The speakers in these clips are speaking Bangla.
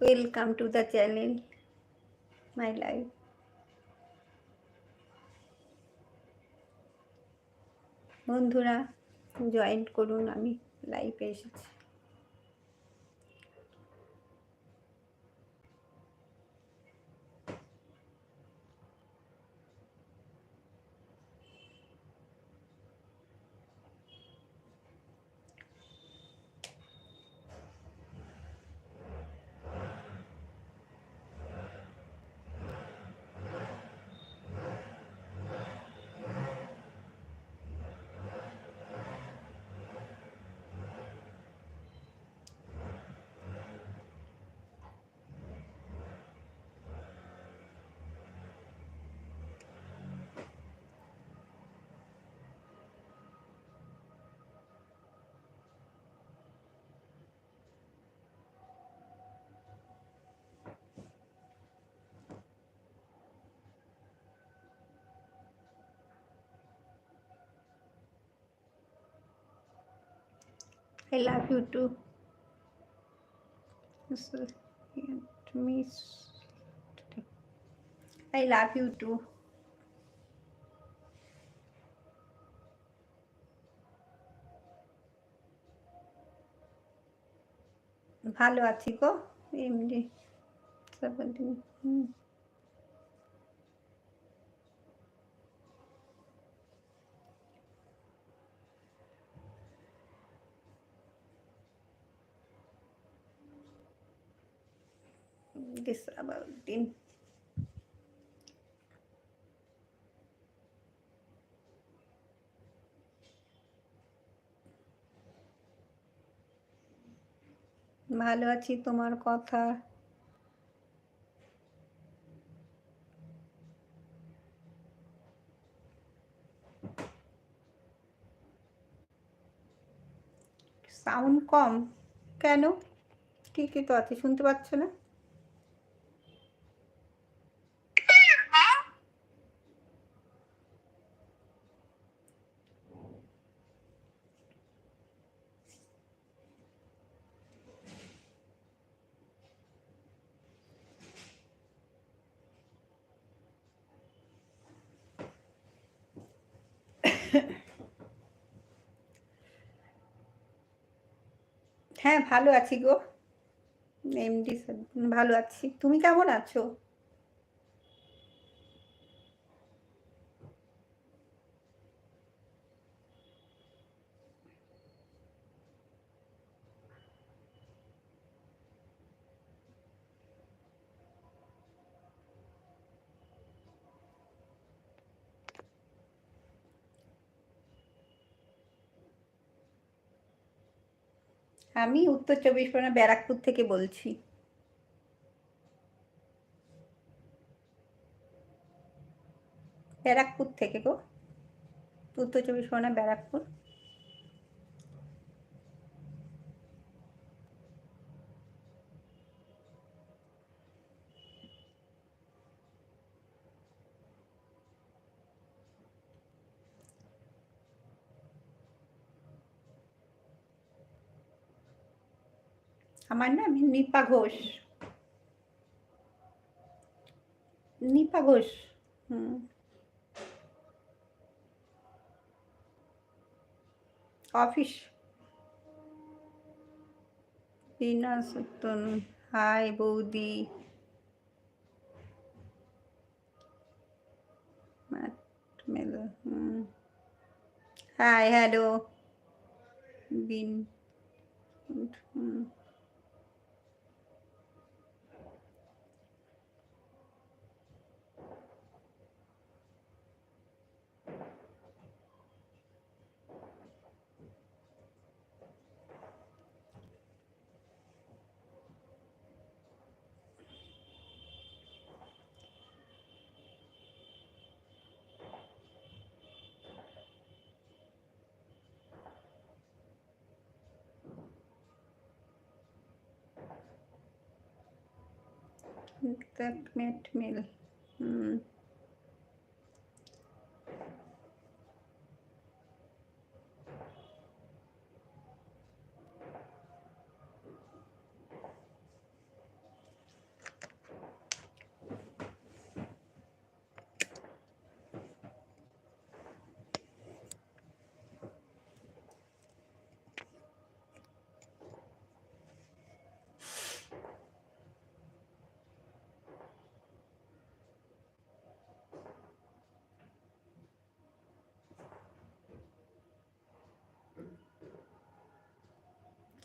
Welcome to the channel my life বন্ধুরা জয়েন করুন আমি লাইভে এসেছি। I love you too. I love you too. ভালো আছি গো এমনি হুম this about ভালো আছি তোমার কথা। সাউন্ড কম। কেন? ঠিকই তো আছে, শুনতে পাচ্ছ না? হ্যাঁ ভালো আছি গো। এমডি ভালো আছি। তুমি কেমন আছো? আমি উত্তর চব্বিশ পরগনা ব্যারাকপুর থেকে বলছি। ব্যারাকপুর থেকে গো। উত্তর চব্বিশ পরগনা ব্যারাকপুর। আমার নাম নিপা ঘোষ। নিপা ঘোষ, হুম। অফিস। বিনা সত্তন হাই বৌদি। Hi, hello. বিন, হুম। that made meal. Mm.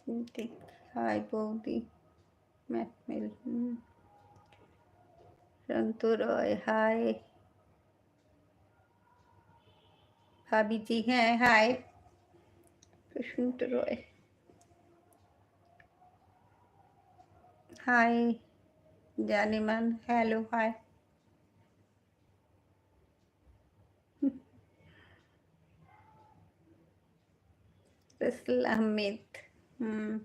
Hmm. ঠিক হাই বৌদি ম্যাটমেল সন্তু রয় হাই ভাবিজি হ্যাঁ hi Prashant Roy hi জানিমান hello hi Faisal Ahmed. Hmm.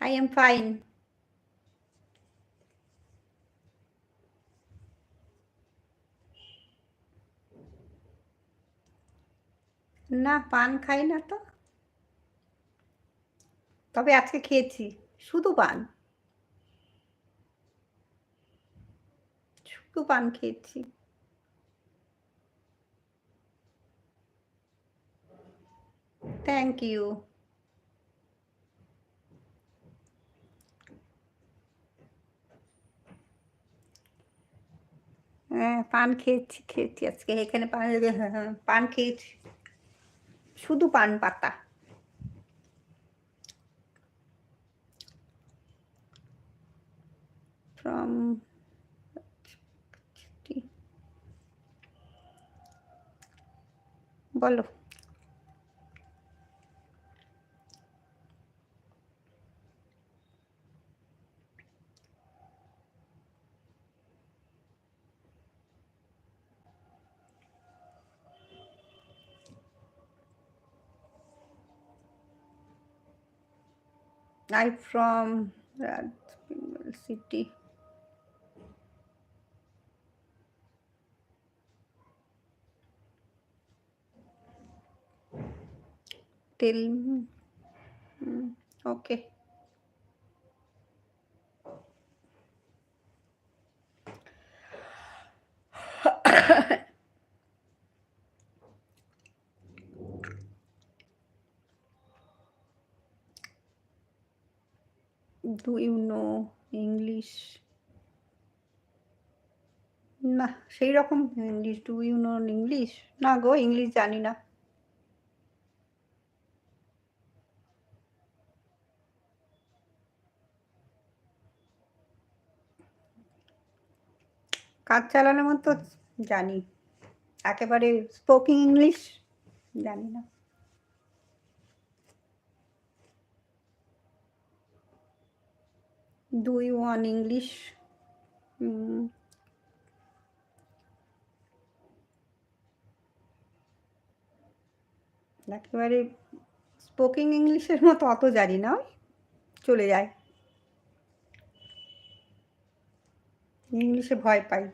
I am fine. না, পান খাই না তো তবে আজকে খেয়েছি, শুধু পান শুধু পান খেয়েছি থ্যাংক ইউ হ্যাঁ পান খেয়েছি খেয়েছি আজকে। এখানে পান হ্যাঁ, পান খেয়েছি। শুধু পান পাতা। ফ্রম বলো। I'm from that city. Till hmm, okay. Do you know English. না সেই রকম English do you know English. না গো, ইংলিশ জানি না। কাজ চালানোর মতো জানি। একেবারে স্পোকিং ইংলিশ জানি না। Do one English. একেবারে স্পোকিং ইংলিশের মতো অত জানি না চলে যায় ইংলিশে ভয় পাই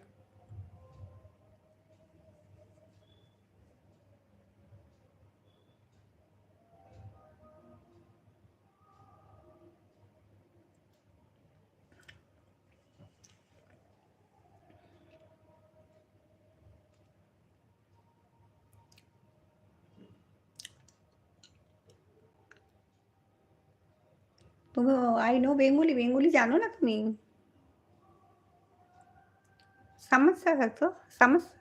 আই নো বেঙ্গুলি বেঙ্গুলি জানো না তুমি? সমস্যা থাকতো সমস্যা।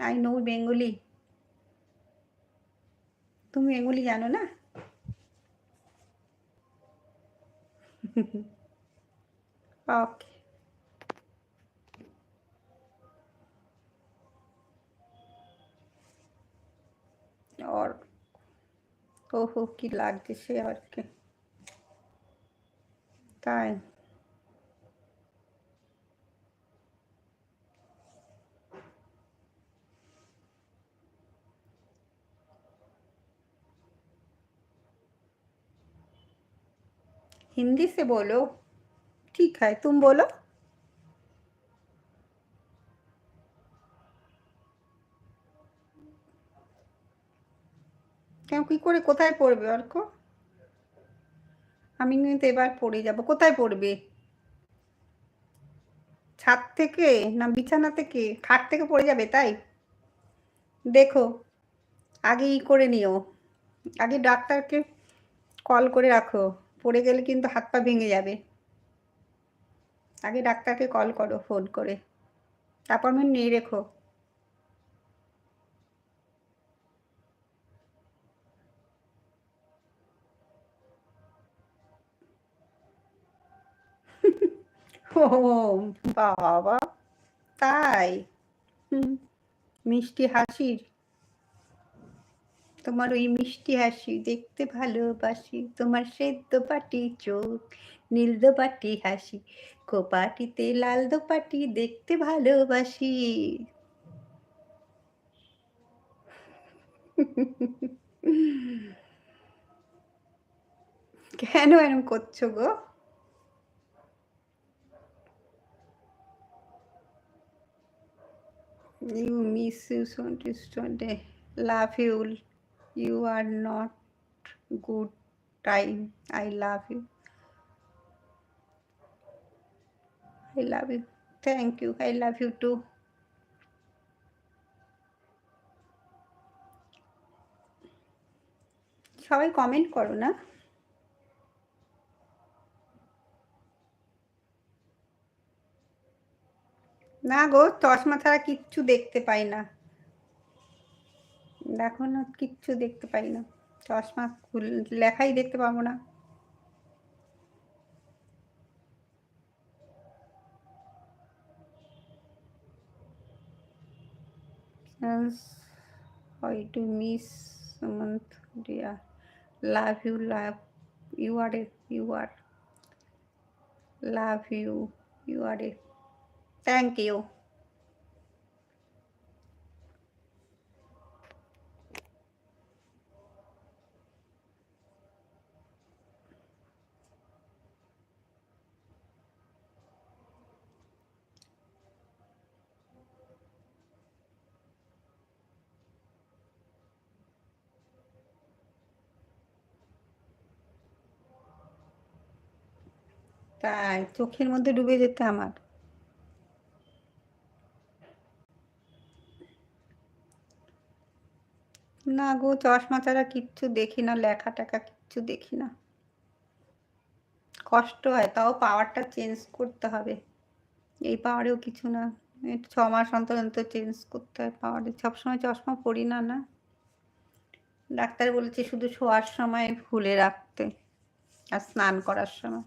I know Bengali. তুমি বেঙ্গলি জানো না? ওকে और ওহো কি লাগছে আর কি তাই हिंदी से बोलो ठीक है तुम बोलो কেন, কি করে, কোথায় পড়বে অর্ক? আমি কিন্তু এবার পড়ে যাব। কোথায় পড়বে? ছাদ থেকে না বিছানা থেকে? খাট থেকে পড়ে যাবে তাই? দেখো, আগে ই করে নিও। আগে ডাক্তারকে কল করে রাখো। পড়ে গেলে কিন্তু হাত পা ভেঙে যাবে। আগে ডাক্তারকে কল করো, ফোন করে। তারপর অ্যাপয়েন্টমেন্ট নিয়ে রেখো। ও বাবা, তাই? মিষ্টি হাসির। তোমার ওই মিষ্টি হাসি দেখতে ভালোবাসি। তোমার সেদ্ধ পাটি চোখ, নীল দোপাটি হাসি। কোপাটিতে লাল দোপাটি দেখতে ভালোবাসি। কেন এরম করছ গো? You miss you so distant. Love you. You are not good time. I love you. I love you. Thank you. I love you too. সবাই কমেন্ট করো না না গো, চশমা ছাড়া কিচ্ছু দেখতে পাই না। দেখো না, কিচ্ছু দেখতে পাই না। চশমা খুল, লেখাই দেখতে পাবো না। হয় to miss dear love you love you are you are love you you are Thank you. তাই চোখের মধ্যে ডুবে যেতে আমার না গো, চশমা ছাড়া কিচ্ছু দেখি না লেখা টেখা কিচ্ছু দেখি না। কষ্ট হয়, তাও পাওয়ারটা চেঞ্জ করতে হবে। এই পাওয়ারেও কিছু না। ছ মাস অন্তর অন্তর চেঞ্জ করতে হয় পাওয়ারে সবসময় চশমা পড়ি না না? ডাক্তার বলেছে শুধু শোয়ার সময় খুলে রাখতে, আর স্নান করার সময়।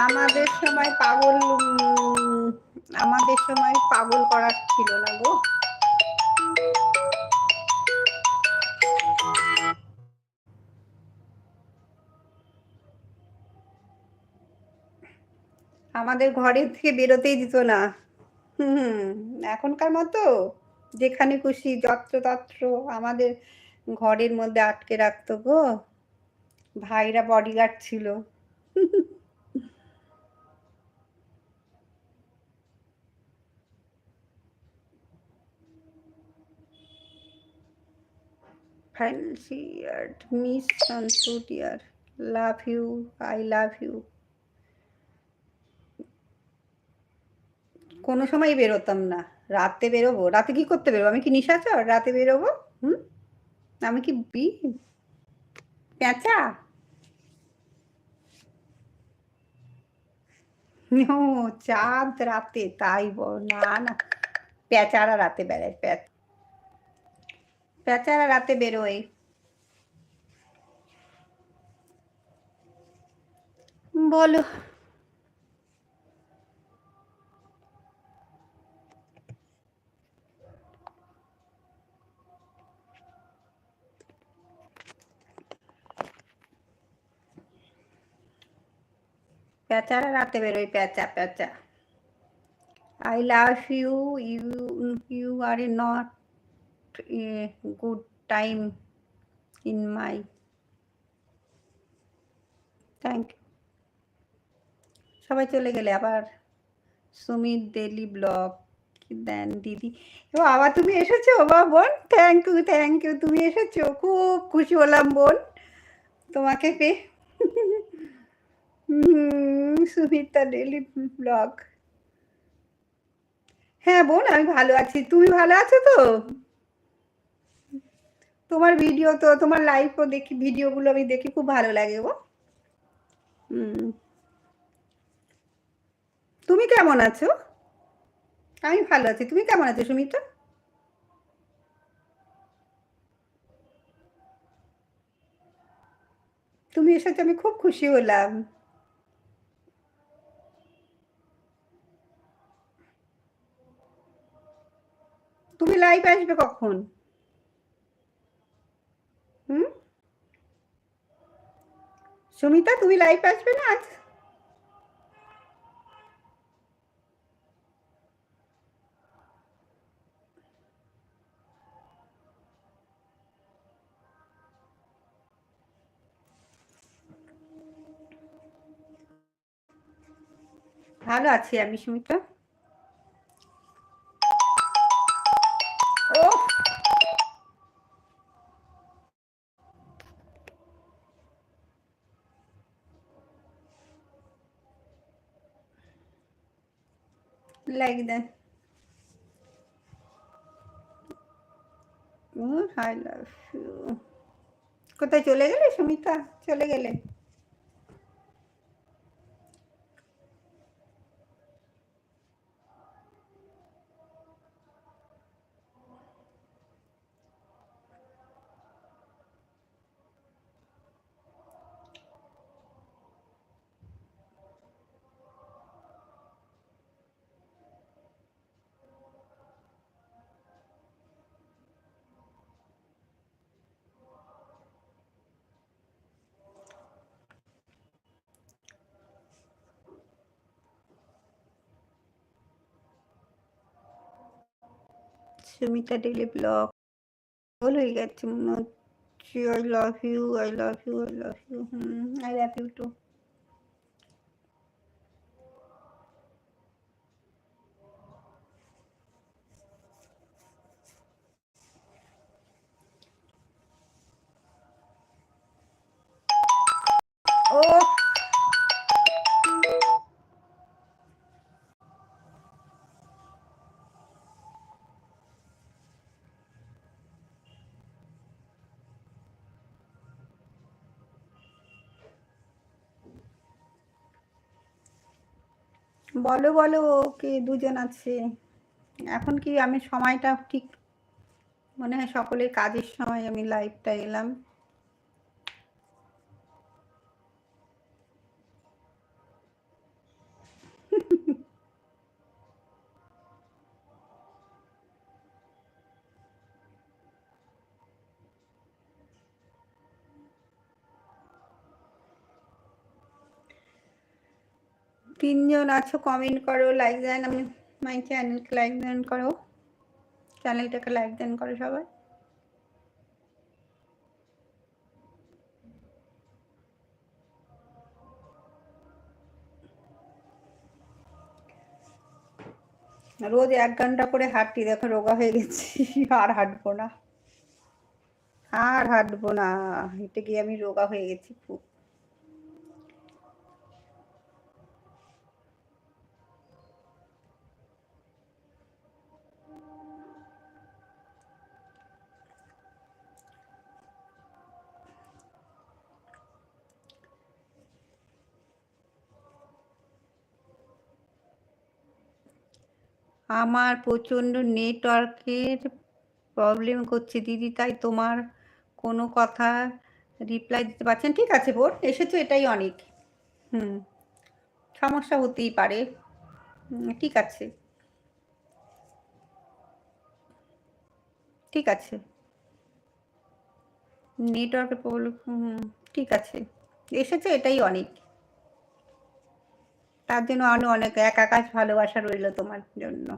আমাদের সময় পাগল, আমাদের সময় পাগল করার ছিল না গো। আমাদের ঘরের থেকে বেরোতেই দিত না। হুম এখনকার মতো যেখানে খুশি যত্রতত্র আমাদের ঘরের মধ্যে আটকে রাখতো গো। ভাইরা বডিগার্ড ছিল। Fancied Miss Santu dear. Love you. I love you. কোনো সময় বেরোতাম না। রাতে বেরোবো। রাতে কি করতে বেরোবো? আমি কি নিশাচর রাতে বেরোবো? হুম? আমি কি বি? পেঁচা চাঁদ রাতে, তাই বল। না না। পেঁচারা রাতে বেড়ায় পেঁচা পেঁচারা রাতে বেরোয়। বলো। পেঁচারা রাতে বেরোয় পেঁচা পেঁচা I love you you you are not a good time in my thank you সবাই চলে গেলে আবার সুমিত ডেলি ব্লগ, দেন দিদি। ও আবার তুমি এসেছ? বা বোন থ্যাংক ইউ থ্যাংক ইউ তুমি এসেছ? খুব খুশি হলাম, বোন। তোমাকে পেয়ে। Sumita daily blog. হ্যাঁ বোন, আমি ভালো আছি। তুমি ভালো আছো তো? তোমার ভিডিও তো, তোমার লাইভও দেখি ভিডিওগুলো আমি দেখি, খুব ভালো লাগে গো। তুমি কেমন আছো? আমি ভালো আছি, তুমি কেমন আছো সুমিতা? তুমি এসেছ আমি খুব খুশি হলাম। তুমি লাইভ আসবে কখন? হুম? সুমিতা তুমি লাইভ আসবে না আজ? ভালো আছি আমি Sumita. Like that I love কোথায় চলে গেলে সুমিতা চলে গেলে সুমিতা ডেলি ব্লগ ভুল হয়ে গেছে মনে হচ্ছে I love you I love you I love you hmm I love you too বলো বলো, ওকে দুজন আছে। এখন কি আমি সময়টা ঠিক মনে হয় সকলের কাজের সময় আমি লাইভটা এলাম। তিনজন আছো কমেন্ট করো লাইক দেন আমি মাই চ্যানেলকে লাইক দেন করো। চ্যানেলটাকে লাইক দেন করো সবাই। রোজ এক ঘণ্টা করে হাঁটটি দেখো রোগা হয়ে গেছি, আর হাঁটবো না। আর হাঁটবো না, হেঁটে গিয়ে আমি রোগা হয়ে গেছি খুব। আমার প্রচণ্ড নেটওয়ার্কের প্রবলেম করছে। দিদি, তাই তোমার কোনো কথা রিপ্লাই দিতে পারছেন ঠিক আছে বোন, এসেছ, এটাই অনেক। হুম, সমস্যা হতেই পারে। ঠিক আছে। ঠিক আছে। নেটওয়ার্কের প্রবলেম ঠিক আছে। এসেছে, এটাই অনেক। তার জন্য আরও অনেক একাকাশ ভালোবাসা রইল তোমার জন্য।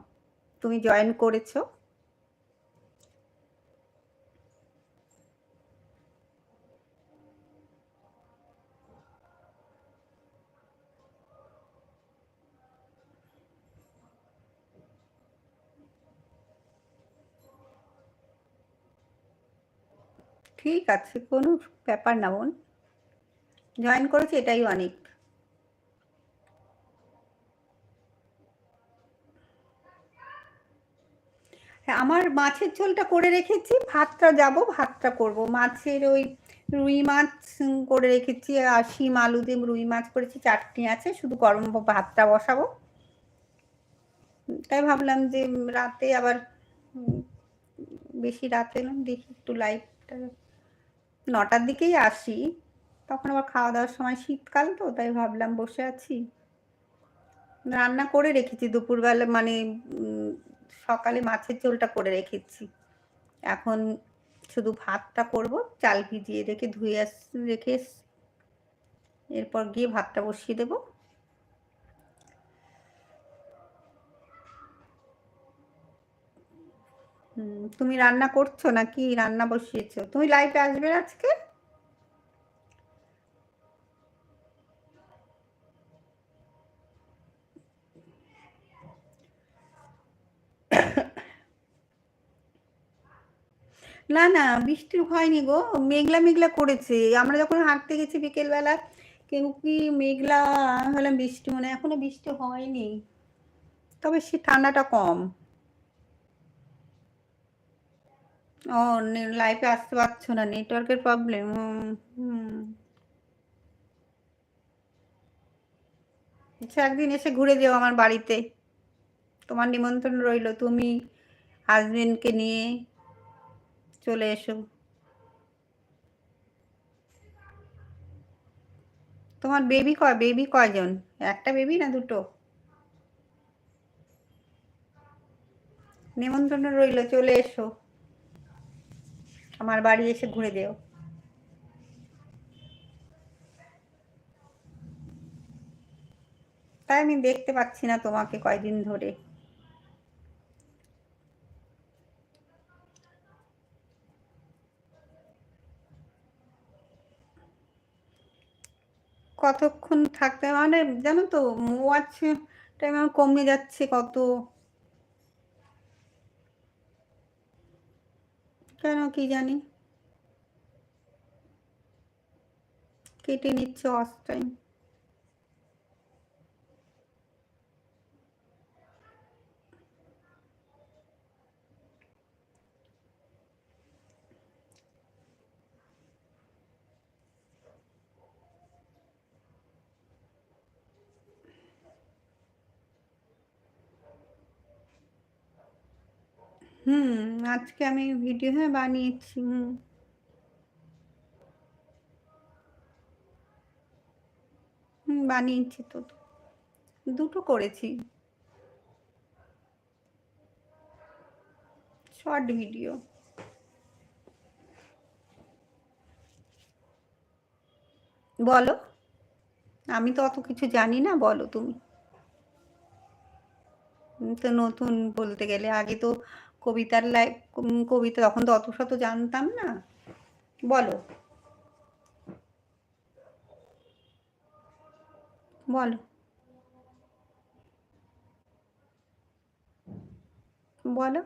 তুমি জয়েন করেছ? ঠিক আছে, কোনো ব্যাপার না বোন। জয়েন করেছে এটাই অনেক। আমার মাছের ঝোলটা করে রেখেছি, ভাতটা যাব, ভাতটা করব। মাছের ওই রুই মাছ করে রেখেছি, আর শিম, আলু দিয়ে রুই মাছ করেছি, চাটনি আছে, শুধু গরম ভাতটা বসাবো। তাই ভাবলাম যে রাতে আবার বেশি রাতে না, দেখি একটু লাইটটা নটার দিকেই আসি, তখন আবার খাওয়া দাওয়ার সময় শীতকাল তো, তাই ভাবলাম বসে আছি। রান্না করে রেখেছি দুপুরবেলা মানে সকালে মাছের ঝোলটা করে রেখেছি। এখন শুধু ভাতটা করব, চাল ভিজিয়ে রেখে ধুয়ে আস, রেখে এরপর গিয়ে ভাতটা বসিয়ে দেব। তুমি রান্না করছ নাকি? রান্না বসিয়েছো। তুমি লাইফে আসবে আজকে? না না, বৃষ্টি হয়নি গো। মেঘলা মেঘলা করেছে। আমরা যখন হাঁটতে গেছি বিকেলবেলা, কেউ কি মেঘলা হলাম বৃষ্টি মনে? এখনও বৃষ্টি হয়নি। তবে সে ঠান্ডাটা কম। ও লাইফে আসতে পারছ না। নেটওয়ার্কের প্রবলেম হুম আচ্ছা একদিন এসে ঘুরে যেও আমার বাড়িতে। তোমার নিমন্ত্রণ রইল। তুমি হাজবেন্ডকে নিয়ে চলে এসো। তোমার বেবি কয় বেবি কয়জন? একটা বেবি না দুটো? নিমন্ত্রণ রইল, চলে এসো। আমার বাড়ি এসে ঘুরে দেও তাই আমি দেখতে পাচ্ছি না তোমাকে কয়দিন ধরে। কতক্ষণ থাকতে মানে জানো তো ওয়াচ টাইম আমার কমে যাচ্ছে কত? কেন কি জানি? কেটে নিচ্ছে অস্ট টাইম হুম, আজকে আমি ভিডিও হ্যাঁ বানিয়েছি, হুম। হুম, বানিয়েছি তো। দুটো করেছি। শর্ট ভিডিও বলো। আমি তো অত কিছু জানি না, বলো তুমি তো নতুন বলতে গেলে, আগে তো কবিতার লাইভ কবিতা তখন তো অত শত জানতাম না। বলো। বলো। বলো।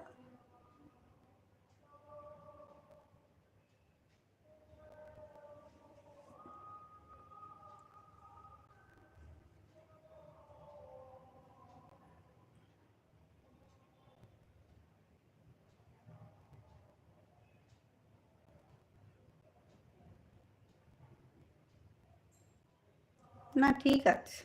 না ঠিক আছে।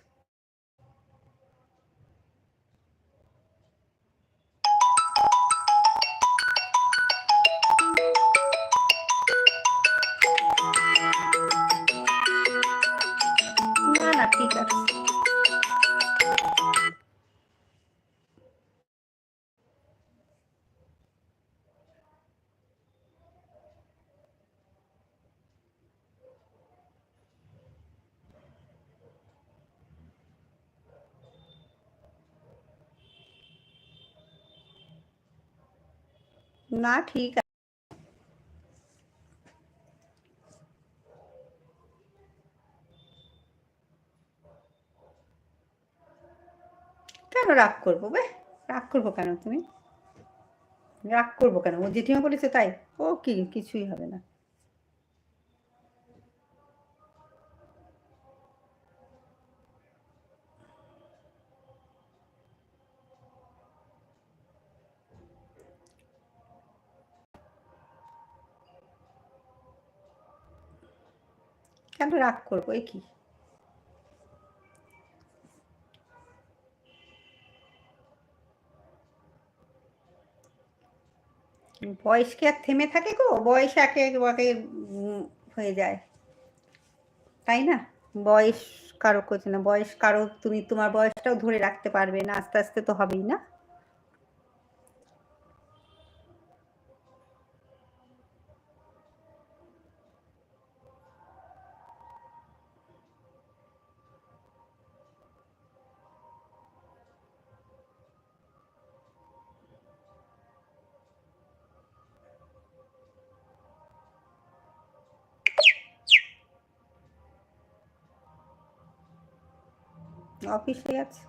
না, ঠিক কেন রাগ করব বে? রাগ করব কেন তুমি? রাগ করব কেন? ও জেঠিমা বলেছে তাই? ও কি, কিছুই হবে না। কেন রাগ করব? কি? বয়স কি আর থেমে থাকে গো? বয়স একে একেবারে হয়ে যায়। তাই না? বয়স কারও করছে না। বয়স কারও, তুমি তোমার বয়সটাও ধরে রাখতে পারবে না। আস্তে আস্তে তো হবেই না। অফিসে আছে?